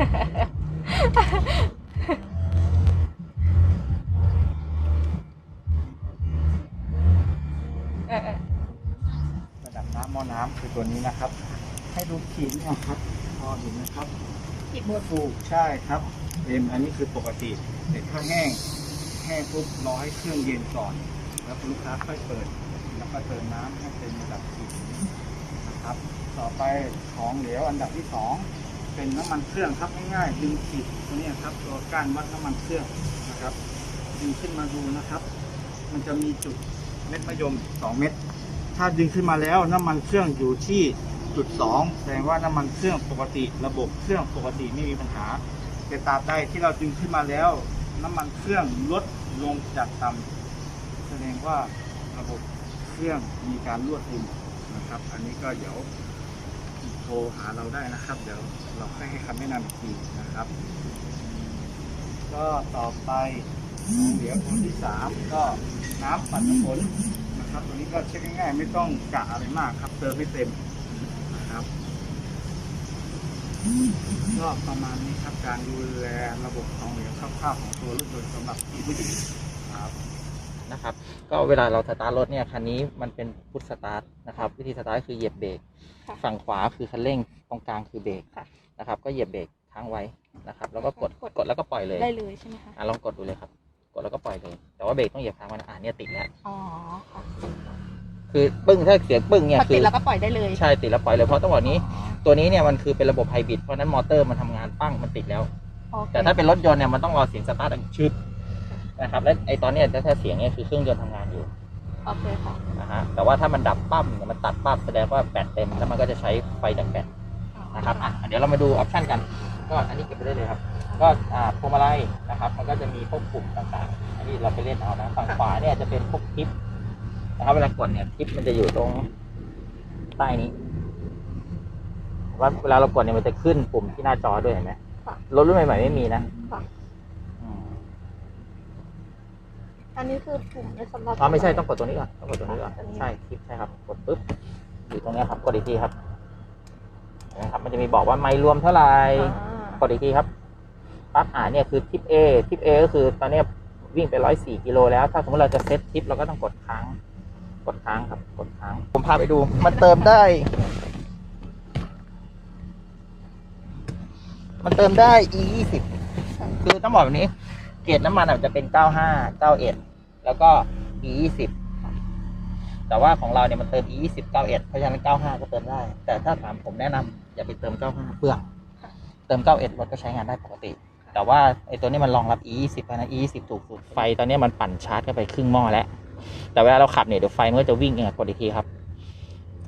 เออเออระดับน้ำหม้อน้ำคือตัวนี้นะครับ ให้ดูขีดนะครับพอเห็นนะครับขีดเมื่อฟูใช่ครับเอ็มอันนี้คือปกติแต่ถ้าแห้งแห้งปุ๊บรอให้เครื่องเย็นก่อน แล้วลูกค้าค่อยเปิด แล้วก็เติมน้ำให้เป็นระดับขีดนะครับ ต่อไปของเหลวอันดับที่สอง เป็นน้ำมันเครื่องครับง่ายๆดึงขีดตัวนี้ครับตัวก้านวัดน้ำมันเครื่องนะครับดึงขึ้นมาดูนะครับ มันจะมีจุดเม็ดมะยมสองเม็ดถ้าดึงขึ้นมาแล้วน้ำมันเครื่องอยู่ที่จุดสองแสดงว่าน้ำมันเครื่องปกติ ระบบเครื่องปกติไม่มีปัญหา แต่ตราบใดที่เราดึงขึ้นมาแล้ว น้ำมันเครื่องลดลงจากต่ำแสดงว่าระบบเครื่องมีการรั่วซึมนะครับ อันนี้ก็เดี๋ยว รหาเราได้นะครับ เดี๋ยวเราค่อยให้คำแนะนำอีกทีนะครับ ก็ต่อไปเดี๋ยวคนที่สามก็น้ำปัดน้ำฝนนะครับตัวนี้ก็เช็คง่ายๆไม่ต้องกะอะไรมากครับเติมให้เต็มนะครับก็ประมาณนี้ครับการดูแลระบบของเหลวคร่าวๆของตัวรถยนต์สำหรับผู้หญิงครับ นะครับ ก็เวลาเราสตาร์ทรถเนี่ยคันนี้มันเป็นพุทสตาร์ทนะครับ วิธีสตาร์ทคือเหยียบเบรกค่ะฝั่งขวาคือคันเร่งตรงกลางคือเบรกค่ะ นะครับ ก็เหยียบเบรกค้างไว้นะครับ แล้วก็กดกด กดแล้วก็ปล่อยเลยได้เลยใช่ไหมคะ อะลองกดดูเลยครับ กดแล้วก็ปล่อยเลย แต่ว่าเบรกต้องเหยียบค้างไว้นะอ่าเนี่ยติดแล้วอ๋อค่ะคือปึ้งถ้าเสียงปึ้งเนี่ยพอคืติดอแล้วก็ปล่อยได้เลยใช่ติดแล้วปล่อยเลยเพราะต้องบอกนี้ ตัวนี้เนี่ยมันคือเป็นระบบไฮบริดเพราะฉะนั้นมอเตอร์มันทำงานปั้งมันติดแล้ว โอเคแต่ถ้าเป็นรถยนต์เนี่ยมันต้องรอเสียงสตาร์ทดังชึบ นะครับและไอตอนเนี้ยถ้าเสียงเนี่ยคือเครื่องยนต์ทำงานอยู่โอเคค่ะนะฮะแต่ว่าถ้ามันดับปั๊มเนี่ยมันตัดปั๊มแสดงว่าแบตเต็มแล้วมันก็จะใช้ไฟจากแบตนะครับอะเดี๋ยวเรามาดูออปชันกัน ก็อันนี้เก็บไปได้เลยครับ ก็อ่าพวงมาลัยนะครับ มันก็จะมีพวกปุ่มต่างๆ อันนี้เราไปเล่นเอานะฝั่งขวาเนี่ยจะเป็นพวกทิปนะครับเวลากดเนี่ยทิปมันจะอยู่ตรงใต้นี้ว่าเวลาเรากดเนี่ยมันจะขึ้นปุ่มที่หน้าจอด้วยเห็นไหมค่ะรถรุ่นใหม่ๆไม่มีนะ ค่ะ อืม อันนี้คือปุ่มในสำหรับอ๋อไม่ใช่ต้องกดตรงนี้ก่อนต้องกดตรงนี้ก่อนอันนี้ใช่คลิปใช่ครับกดปุ๊บอยู่ตรงเนี้ยครับกดอีกทีครับเห็นะครับ มันจะมีบอกว่าไม่รวมเท่าไหร่อ่ากดอีกทีครับปั๊บอ่าเนี่ยคือทิป A ทิป A ก็คือตอนเนี้ยวิ่งไปร้อยสี่กิโลแล้ว ถ้าสมมติเราจะเซตทิปเราก็ต้องกดค้าง กดค้างครับ กดค้าง ผมพาไปดู มันเติมได้ มันเติมได้ E ยี่สิบคือต้องบอกแบบนี้ เกรดน้ำมันอาจจะเป็นเก้าห้าเก้าเอ็ด แล้วก็ E ยี่สิบแต่ว่าของเราเนี่ยมันเติม E ยี่สิบเก้าเอ็ดเพราะฉะนั้นเก้าห้าก็เติมได้ แต่ถ้าถามผมแนะนำอย่าไปเติมเก้าห้าเปลืองเติม91รถก็ใช้งานได้ปกติ แต่ว่าไอ้ตัวนี้มันรองรับ E20 เพราะฉะนั้น E20 ถูกสุดไฟตอนนี้มันปั่นชาร์จเข้าไปครึ่งหม้อแล้ว แต่เวลาเราขับเนี่ยเดี๋ยวไฟมันก็จะวิ่งเองกดอีกทีครับ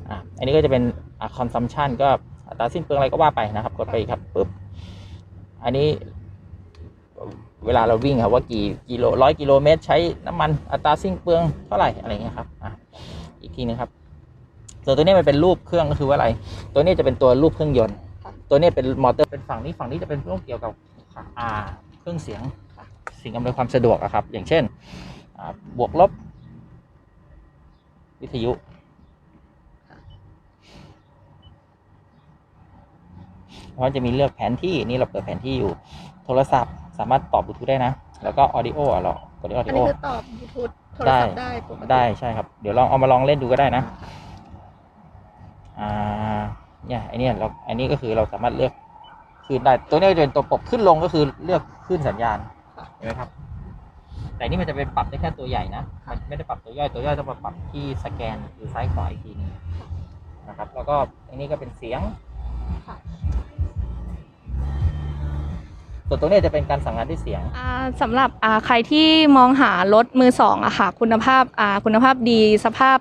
อะอันนี้ก็จะเป็นอะ consumption ก็อัตราสิ้นเปลืองอะไรก็ว่าไปนะครับ กดไปอีกครับปึ๊บอันนี้ เวลาเราวิ่งครับว่ากี่กิโลร้อยกิโลเมตร ใช้น้ำมันอัตราสิ้นเปลืองเท่าไหร่อะไรเงี้ยครับอะอีกทีนึงครับส่วนตัวนี้มันเป็นรูปเครื่องก็คือว่าอะไร ตัวนี้จะเป็นตัวรูปเครื่องยนต์ ตัวนี้เป็นมอเตอร์เป็นฝั่งนี้ฝั่งนี้จะเป็นพวกเกี่ยวกับอ่าเครื่องเสียงสิ่งอำนวยความสะดวกอะครับ อย่างเช่นบวกลบ วิทยุ เพราะจะมีเลือกแผนที่นี่เราเปิดแผนที่อยู่ โทรศัพท์สามารถตอบบลูทูธได้นะ แล้วก็ออดิโออะเรากดอออัดินโอ นี้คือตอบบลูทูธโทรศัพท์ได้ปกติได้ใช่ครับ เดี๋ยวลองเอามาลองเล่นดูก็ได้นะ อ่า เนี่ยไอเนี่ยเราอันนี้ก็คือเราสามารถเลือกคลื่นได้ ตัวนี้จะเป็นตัวปรับขึ้นลงก็คือเลือกคลื่นสัญญาณ เห็นไหมครับ แต่นี่มันจะเป็นปรับได้แค่ตัวใหญ่นะ มันไม่ได้ปรับตัวย่อย ตัวย่อยต้องมาปรับที่สแกนหรือซ้ายขวาอีกทีนึงนะครับ แล้วก็อันนี้ก็เป็นเสียง ค่ะ ส่วนตรงนี้จะเป็นการสั่งงานด้วยเสียง อ่าสำหรับอ่าใครที่มองหารถมือสองอะค่ะ คุณภาพอ่าคุณภาพดีสภาพ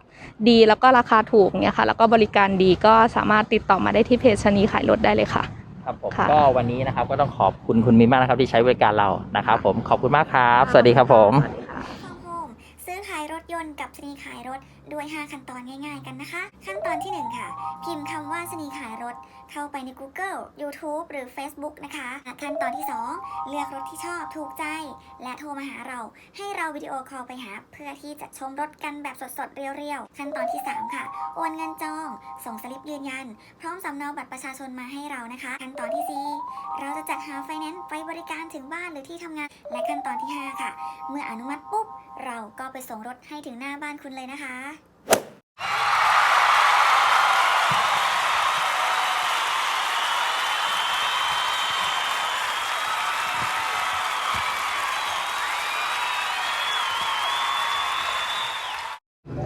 ดีแล้วก็ราคาถูกเนี่ยค่ะ แล้วก็บริการดีก็สามารถติดต่อมาได้ที่เพจชนีขายรถได้เลยค่ะ ครับผมค่ะ ก็วันนี้นะครับก็ต้องขอบคุณคุณมินมากนะครับที่ใช้บริการเรานะครับผมขอบคุณมากครับ สวัสดีครับผม สวัสดีค่ะ From Home ซื้อขายรถยนต์กับชนีขายรถด้วย 5 ขั้นตอนง่ายๆกันนะคะ ขั้นตอนที่ 1 ค่ะ พิมพ์คำว่าสนีขายรถ เข้าไปใน Google YouTube หรือ Facebook นะคะ ขั้นตอนที่ 2 เลือกรถที่ชอบถูกใจ และโทรมาหาเรา ให้เราวิดีโอคอลไปหา เพื่อที่จะชมรถกันแบบสดๆ เรียวๆ ขั้นตอนที่ 3 ค่ะ โอนเงินจอง ส่งสลิปยืนยัน พร้อมสำเนาบัตรประชาชนมาให้เรานะคะ ขั้นตอนที่ 4 เราจะจัดหาไฟแนนซ์ไปบริการถึงบ้านหรือที่ทำงาน และขั้นตอนที่ 5 ค่ะ เมื่ออนุมัติปุ๊บ เราก็ไปส่งรถให้ถึงหน้าบ้านคุณเลยนะคะ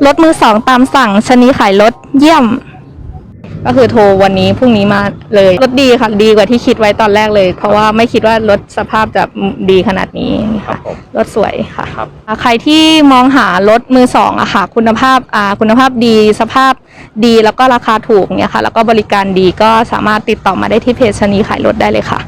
รถมือสองตามสั่งชนีขายรถเยี่ยม ก็คือโทรวันนี้พรุ่งนี้มาเลยรถดีค่ะดีกว่าที่คิดไว้ตอนแรกเลย เพราะว่าไม่คิดว่ารถสภาพจะดีขนาดนี้ครัค่ะบผมรถสวยค่ะครับใครที่มองหารถมือสองอะค่ะ คุณภาพอ่าคุณภาพดีสภาพดีแล้วก็ราคาถูกเนี่ยค่ะ แล้วก็บริการดีก็สามารถติดต่อมาได้ที่เพจชนีขายรถได้เลยค่ะ